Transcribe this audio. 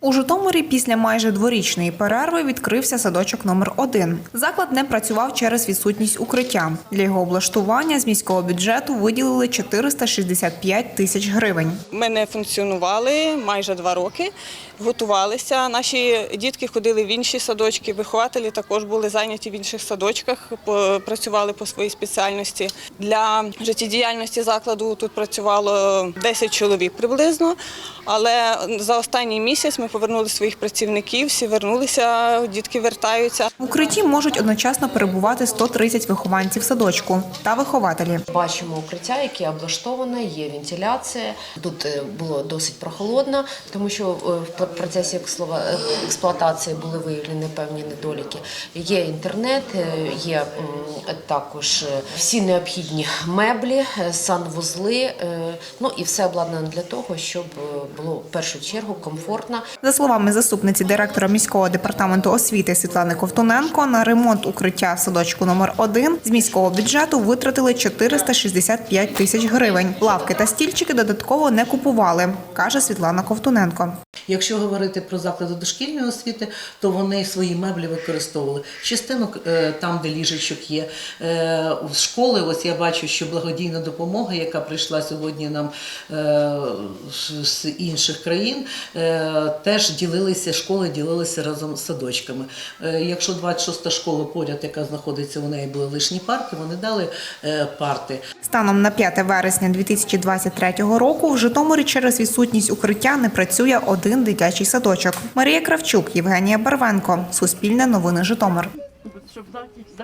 У Житомирі після майже дворічної перерви відкрився садочок номер 1 Заклад не працював через відсутність укриття. Для його облаштування з міського бюджету виділили 465 тисяч гривень. Ми не функціонували майже два роки, готувалися. Наші дітки ходили в інші садочки, вихователі також були зайняті в інших садочках, працювали по своїй спеціальності. Для життєдіяльності закладу тут працювало 10 чоловік приблизно, але за останній місяць ми повернули своїх працівників, всі вернулися, дітки вертаються. В укритті можуть одночасно перебувати 130 вихованців садочку та вихователі. Бачимо укриття, яке облаштоване, є вентиляція. Тут е, було досить прохолодно, тому що е, в пр- процесі е, експлуатації були виявлені певні недоліки. Є інтернет, є також всі необхідні меблі, санвузли, ну і все обладнано для того, щоб було в першу чергу комфортно За словами заступниці директора міського департаменту освіти Світлани Ковтуненко, на ремонт укриття в садочку номер 1 з міського бюджету витратили 465 тисяч гривень. Лавки та стільчики додатково не купували, каже Світлана Ковтуненко. Якщо говорити про заклади дошкільної освіти, то вони свої меблі використовували. Частину е, там, де ліжечок є. Е, В школи, ось я бачу, що благодійна допомога, яка прийшла сьогодні нам е, з інших країн, е, теж ділилися, школи ділилися разом з садочками. Е, Якщо 26-та школа поряд, яка знаходиться, у неї були лишні парки, вони дали е, парти. Станом на 5 вересня 2023 року в Житомирі через відсутність укриття не працює один дитячий садочок. Марія Кравчук, Євгенія Барвенко. Суспільне новини Житомир.